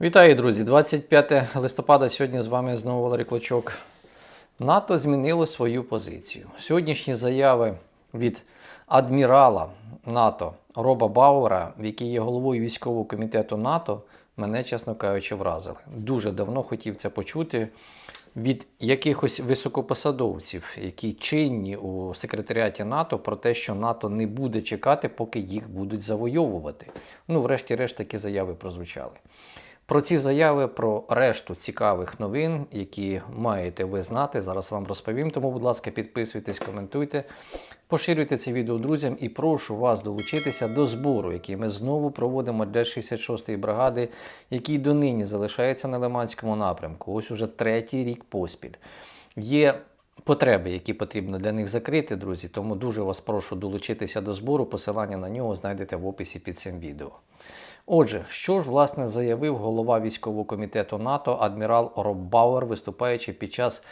Вітаю, друзі! 25 листопада. Сьогодні з вами знову Валерій Клочок. НАТО змінило свою позицію. Сьогоднішні заяви від адмірала НАТО Роба Бауера, який є головою військового комітету НАТО, мене, чесно кажучи, вразили. Дуже давно хотів це почути від якихось високопосадовців, які чинні у секретаріаті НАТО, про те, що НАТО не буде чекати, поки їх будуть завойовувати. Ну, врешті-решт, такі заяви прозвучали. Про ці заяви, про решту цікавих новин, які маєте ви знати, зараз вам розповім. Тому, будь ласка, підписуйтесь, коментуйте, поширюйте це відео друзям і прошу вас долучитися до збору, який ми знову проводимо для 66-ї бригади, який донині залишається на Лиманському напрямку. Ось уже третій рік поспіль. Є потреби, які потрібно для них закрити, друзі. Тому дуже вас прошу долучитися до збору. Посилання на нього знайдете в описі під цим відео. Отже, що ж власне заявив голова військового комітету НАТО адмірал Роб Бауер, виступаючи під час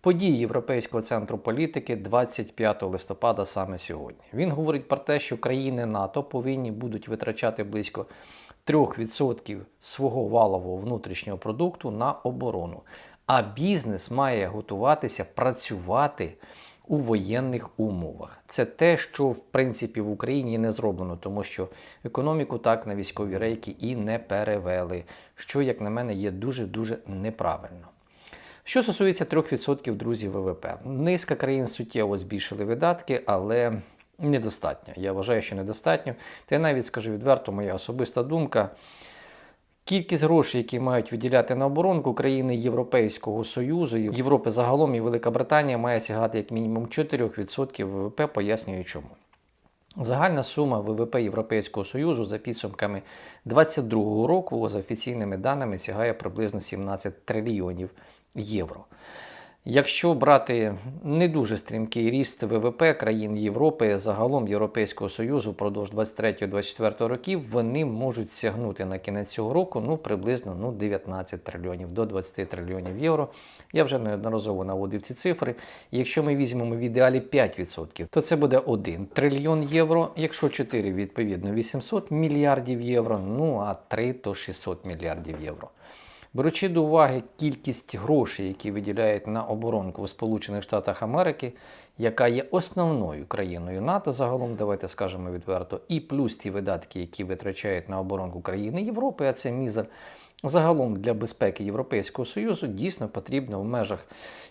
подій Європейського центру політики 25 листопада саме сьогодні. Він говорить про те, що країни НАТО повинні будуть витрачати близько 3% свого валового внутрішнього продукту на оборону. А бізнес має готуватися працювати у воєнних умовах. Це те, що в принципі в Україні не зроблено, тому що економіку так на військові рейки і не перевели, що, як на мене, є дуже дуже неправильно. Що стосується 3% друзі ВВП, низка країн суттєво збільшили видатки, але недостатньо. Я вважаю, що недостатньо. Та я навіть скажу відверто, моя особиста думка. Кількість грошей, які мають виділяти на оборонку країни Європейського Союзу, Європи загалом і Велика Британія має сягати як мінімум 4% ВВП, пояснюю чому. Загальна сума ВВП Європейського Союзу за підсумками 2022 року за офіційними даними сягає приблизно 17 трильйонів євро. Якщо брати не дуже стрімкий ріст ВВП країн Європи, загалом Європейського Союзу впродовж 23-24 років, вони можуть сягнути на кінець цього року ну, приблизно ну, 19 трильйонів до 20 трильйонів євро. Я вже неодноразово наводив ці цифри. Якщо ми візьмемо в ідеалі 5%, то це буде 1 трильйон євро. Якщо 4, відповідно 800 мільярдів євро, ну а 3 то 600 мільярдів євро. Беручи до уваги кількість грошей, які виділяють на оборонку в Сполучених Штатах Америки, яка є основною країною НАТО, загалом, давайте скажемо відверто, і плюс ті видатки, які витрачають на оборонку країни Європи, а це мізер. Загалом для безпеки Європейського Союзу дійсно потрібно в межах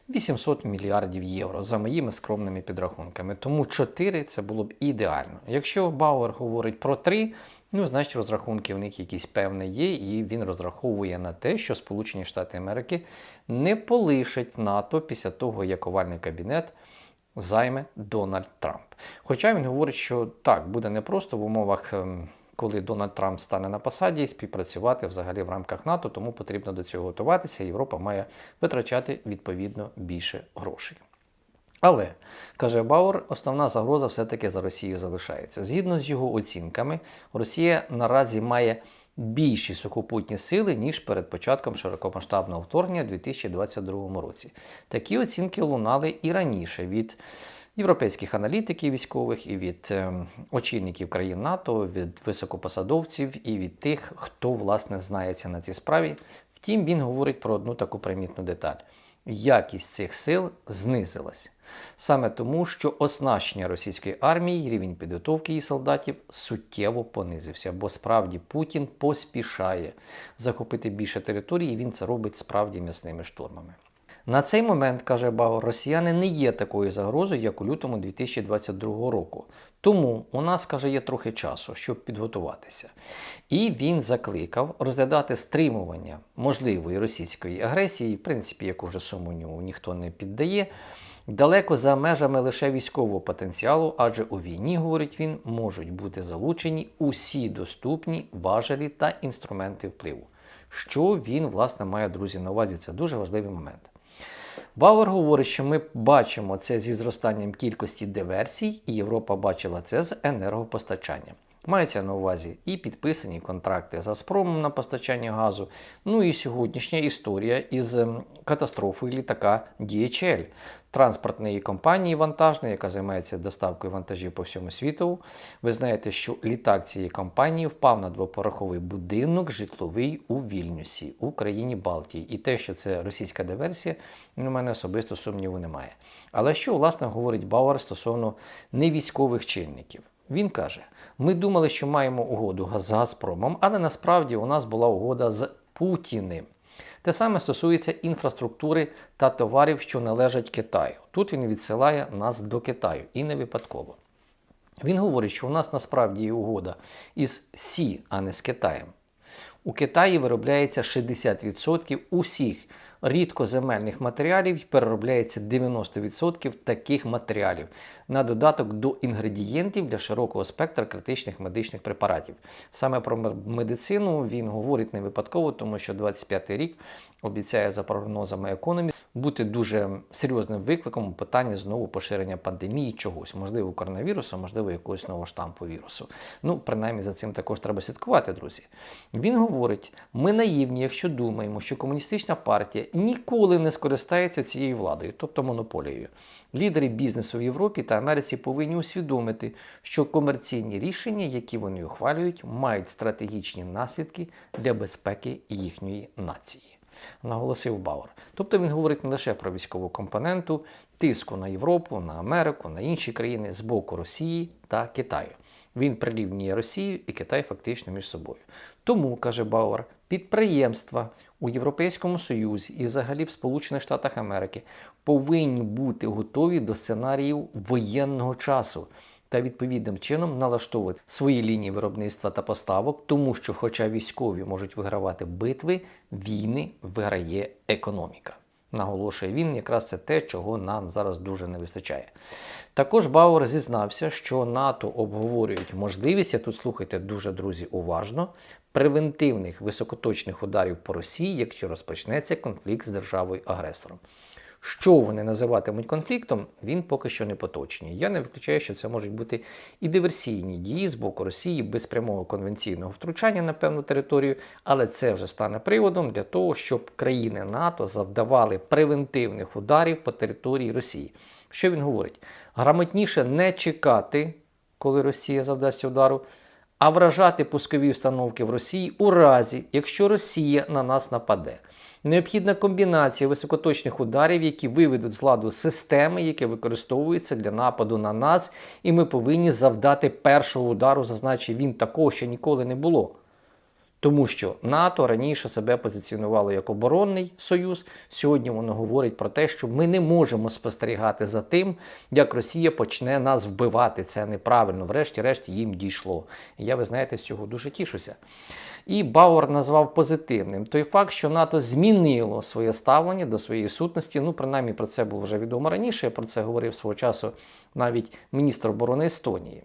800 мільярдів євро за моїми скромними підрахунками. Тому 4 це було б ідеально. Якщо Бауер говорить про 3, Ну, значить, розрахунки в них якісь певні є, і він розраховує на те, що Сполучені Штати Америки не полишать НАТО після того, як овальний кабінет займе Дональд Трамп. Хоча він говорить, що так, буде непросто в умовах, ем, коли Дональд Трамп стане на посаді, співпрацювати взагалі в рамках НАТО, тому потрібно до цього готуватися. Європа має витрачати відповідно більше грошей. Але, каже Бауер, основна загроза все-таки за Росією залишається. Згідно з його оцінками, Росія наразі має більші сухопутні сили, ніж перед початком широкомасштабного вторгнення у 2022 році. Такі оцінки лунали і раніше від європейських аналітиків військових, і від е, очільників країн НАТО, від високопосадовців, і від тих, хто власне знається на цій справі. Втім, він говорить про одну таку примітну деталь. Якість цих сил знизилась. Саме тому, що оснащення російської армії, рівень підготовки її солдатів суттєво понизився, бо справді Путін поспішає захопити більше території, і він це робить справді м'ясними штурмами. На цей момент, каже Бауер, росіяни не є такою загрозою, як у лютому 2022 року. Тому у нас, каже, є трохи часу, щоб підготуватися. І він закликав розглядати стримування можливої російської агресії, в принципі, яку вже сумніву ніхто не піддає, далеко за межами лише військового потенціалу, адже у війні, говорить він, можуть бути залучені усі доступні важелі та інструменти впливу. Що він, власне, має, друзі, на увазі, це дуже важливий момент. Бауер говорить, що ми бачимо це зі зростанням кількості диверсій, і Європа бачила це з енергопостачанням. Мається на увазі і підписані контракти з Газпромом на постачання газу. Ну і сьогоднішня історія із ем, катастрофою літака DHL, транспортної компанії вантажної, яка займається доставкою вантажів по всьому світу. Ви знаєте, що літак цієї компанії впав на двоповерховий будинок житловий у Вільнюсі, у країні Балтії. І те, що це російська диверсія, ну, у мене особисто сумніву немає. Але що, власне, говорить Бауер стосовно невійськових чинників? Він каже: ми думали, що маємо угоду з Газпромом, але насправді у нас була угода з Путіним. Те саме стосується інфраструктури та товарів, що належать Китаю. Тут він відсилає нас до Китаю і не випадково. Він говорить, що у нас насправді є угода із Сі, а не з Китаєм. У Китаї виробляється 60% усіх рідкоземельних матеріалів переробляється 90% таких матеріалів на додаток до інгредієнтів для широкого спектра критичних медичних препаратів. Саме про медицину він говорить не випадково, тому що 25-й рік обіцяє за прогнозами економі бути дуже серйозним викликом у питанні знову поширення пандемії чогось, можливо, коронавірусу, можливо, якогось нового штампу вірусу. Ну, принаймні за цим також треба слідкувати, друзі. Він говорить: ми наївні, якщо думаємо, що комуністична партія ніколи не скористається цією владою, тобто монополією. Лідери бізнесу в Європі та Америці повинні усвідомити, що комерційні рішення, які вони ухвалюють, мають стратегічні наслідки для безпеки їхньої нації. Наголосив Бауер. Тобто він говорить не лише про військову компоненту, тиску на Європу, на Америку, на інші країни з боку Росії та Китаю. Він прирівнює Росію і Китай фактично між собою. Тому, каже Бауер, підприємства у Європейському Союзі і взагалі в Сполучених Штатах Америки повинні бути готові до сценаріїв воєнного часу та відповідним чином налаштовувати свої лінії виробництва та поставок, тому що, хоча військові можуть вигравати битви, війни виграє економіка. Наголошує він, якраз це те, чого нам зараз дуже не вистачає. Також Бауер зізнався, що НАТО обговорюють можливість, я тут слухайте дуже, друзі, уважно, превентивних високоточних ударів по Росії, якщо розпочнеться конфлікт з державою-агресором. Що вони називатимуть конфліктом, він поки що не поточнює. Я не виключаю, що це можуть бути і диверсійні дії з боку Росії без прямого конвенційного втручання на певну територію, але це вже стане приводом для того, щоб країни НАТО завдавали превентивних ударів по території Росії. Що він говорить? Грамотніше не чекати, коли Росія завдасть удару, а вражати пускові установки в Росії у разі, якщо Росія на нас нападе. Необхідна комбінація високоточних ударів, які виведуть з ладу системи, які використовуються для нападу на нас, і ми повинні завдати першого удару, зазначив він, такого що ніколи не було. Тому що НАТО раніше себе позиціонувало як оборонний союз. Сьогодні воно говорить про те, що ми не можемо спостерігати за тим, як Росія почне нас вбивати. Це неправильно. Врешті-решт їм дійшло. Я, ви знаєте, з цього дуже тішуся. І Бауер назвав позитивним той факт, що НАТО змінило своє ставлення до своєї сутності. Ну, принаймні про це було вже відомо раніше. Про це говорив свого часу навіть міністр оборони Естонії.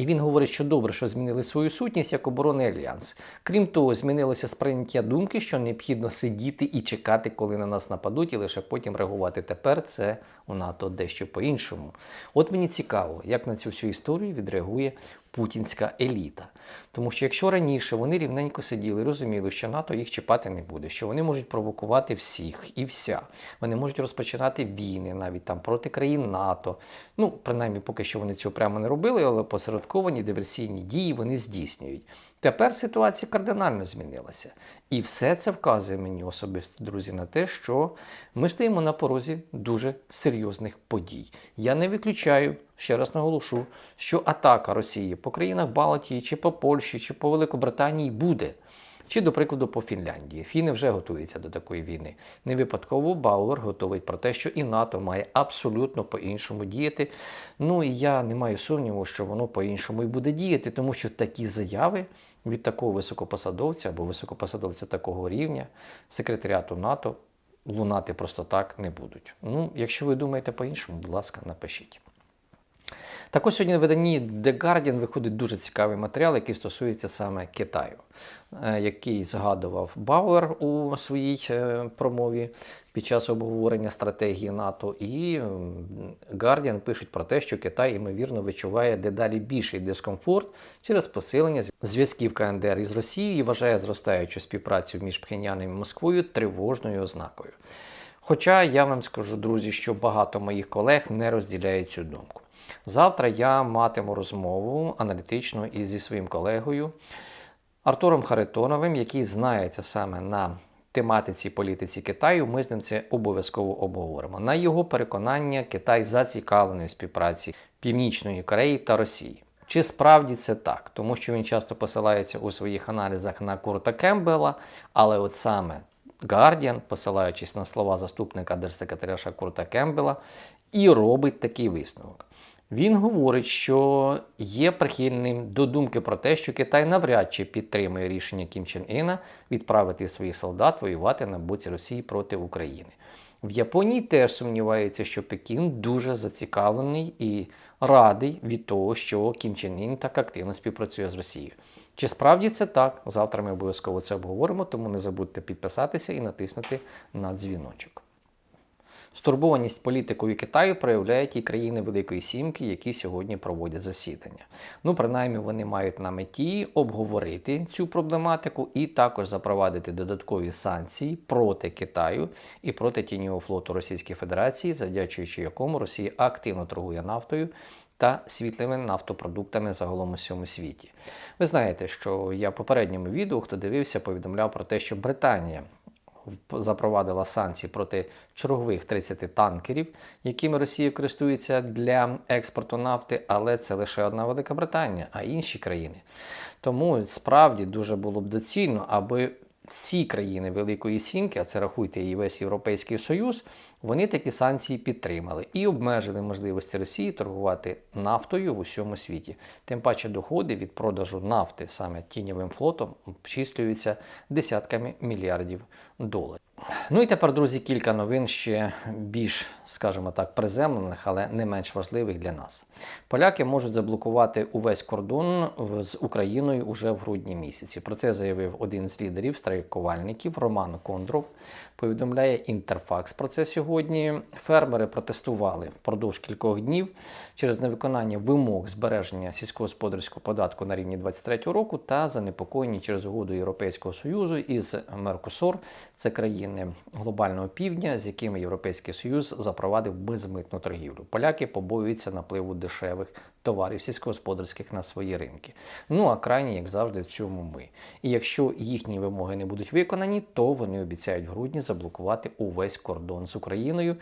І він говорить, що добре, що змінили свою сутність як оборонний альянс. Крім того, змінилося сприйняття думки, що необхідно сидіти і чекати, коли на нас нападуть, і лише потім реагувати. Тепер це у НАТО дещо по-іншому. От мені цікаво, як на цю всю історію відреагує путінська еліта. Тому що якщо раніше вони рівненько сиділи, розуміли, що НАТО їх чіпати не буде, що вони можуть провокувати всіх і вся, вони можуть розпочинати війни навіть там проти країн НАТО. Ну, принаймні, поки що вони цього прямо не робили, але посередковані диверсійні дії вони здійснюють. Тепер ситуація кардинально змінилася. І все це вказує мені особисто, друзі, на те, що ми стоїмо на порозі дуже серйозних подій. Я не виключаю, ще раз наголошу, що атака Росії по країнах Балтії, чи по Польщі, чи по Великобританії буде. Чи, до прикладу, по Фінляндії. Фіни вже готуються до такої війни. Не випадково Бауер готовить про те, що і НАТО має абсолютно по-іншому діяти. Ну і я не маю сумніву, що воно по-іншому і буде діяти, тому що такі заяви від такого високопосадовця або високопосадовця такого рівня секретаріату НАТО лунати просто так не будуть. Ну, якщо ви думаєте по-іншому, будь ласка, напишіть. Також сьогодні в виданні The Guardian виходить дуже цікавий матеріал, який стосується саме Китаю, е, який згадував Бауер у своїй е, промові під час обговорення стратегії НАТО. І Guardian пишуть про те, що Китай, ймовірно, відчуває дедалі більший дискомфорт через посилення зв'язків КНДР із Росією і вважає зростаючу співпрацю між Пхеньяном і Москвою тривожною ознакою. Хоча я вам скажу, друзі, що багато моїх колег не розділяють цю думку. Завтра я матиму розмову аналітичну із зі своїм колегою Артуром Харитоновим, який знається саме на тематиці політиці Китаю. Ми з ним це обов'язково обговоримо. На його переконання, Китай зацікавлений в співпраці Північної Кореї та Росії. Чи справді це так? Тому що він часто посилається у своїх аналізах на Курта Кембела, але от саме Guardian, посилаючись на слова заступника держсекретаря Курта Кембела, і робить такий висновок. Він говорить, що є прихильним до думки про те, що Китай навряд чи підтримує рішення Кім Чен Іна відправити своїх солдат воювати на боці Росії проти України. В Японії теж сумнівається, що Пекін дуже зацікавлений і радий від того, що Кім Чен Ін так активно співпрацює з Росією. Чи справді це так? Завтра ми обов'язково це обговоримо, тому не забудьте підписатися і натиснути на дзвіночок. Стурбованість політикою Китаю проявляють і країни Великої Сімки, які сьогодні проводять засідання. Ну, принаймні, вони мають на меті обговорити цю проблематику і також запровадити додаткові санкції проти Китаю і проти тіньового флоту Російської Федерації, завдячуючи якому Росія активно торгує нафтою. Та світлими нафтопродуктами загалом у всьому світі. Ви знаєте, що я в попередньому відео, хто дивився, повідомляв про те, що Британія запровадила санкції проти чергових 30 танкерів, якими Росія користується для експорту нафти, але це лише одна Велика Британія, а інші країни. Тому справді дуже було б доцільно, аби всі країни Великої Сімки, а це рахуйте і весь Європейський Союз, вони такі санкції підтримали і обмежили можливості Росії торгувати нафтою в усьому світі. Тим паче доходи від продажу нафти саме тіньовим флотом обчислюються десятками мільярдів доларів. Ну і тепер, друзі, кілька новин ще більш, скажімо так, приземлених, але не менш важливих для нас. Поляки можуть заблокувати увесь кордон з Україною уже в грудні місяці. Про це заявив один з лідерів страйкувальників Роман Кондров. Повідомляє Інтерфакс про це сьогодні. Фермери протестували впродовж кількох днів через невиконання вимог збереження сільськогосподарського податку на рівні 2023 року та занепокоєнні через угоду Європейського Союзу із Меркосур. Це країни глобального півдня, з якими Європейський Союз запровадив безмитну торгівлю. Поляки побоюються напливу дешевих товарів сільськогосподарських на свої ринки. Ну а крайні, як завжди, в цьому ми. І якщо їхні вимоги не будуть виконані, то вони обіцяють в грудні заблокувати увесь кордон з Україною.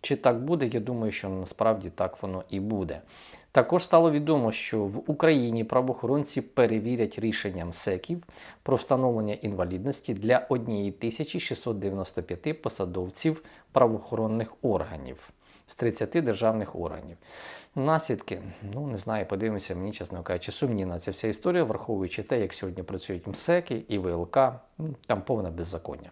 Чи так буде? Я думаю, що насправді так воно і буде. Також стало відомо, що в Україні правоохоронці перевірять рішення МСЕКів про встановлення інвалідності для 1695 посадовців правоохоронних органів з 30 державних органів. Наслідки, ну не знаю, подивимося, мені, чесно кажучи, сумнівна ця вся історія, враховуючи те, як сьогодні працюють МСЕКи і ВЛК, ну, там повне беззаконня.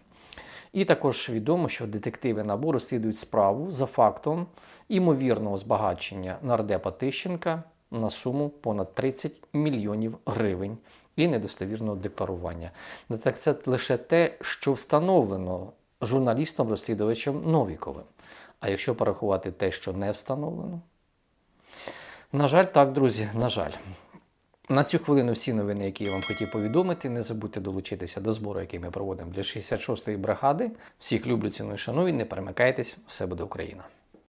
І також відомо, що детективи набору розслідують справу за фактом імовірного збагачення нардепа Тищенка на суму понад 30 мільйонів гривень і недостовірного декларування. Так це лише те, що встановлено журналістом-розслідувачем Новіковим. А якщо порахувати те, що не встановлено, на жаль, так, друзі, на жаль. На цю хвилину всі новини, які я вам хотів повідомити. Не забудьте долучитися до збору, який ми проводимо для 66-ї бригади. Всіх люблю, ціную, шаную, не перемикайтесь, все буде Україна.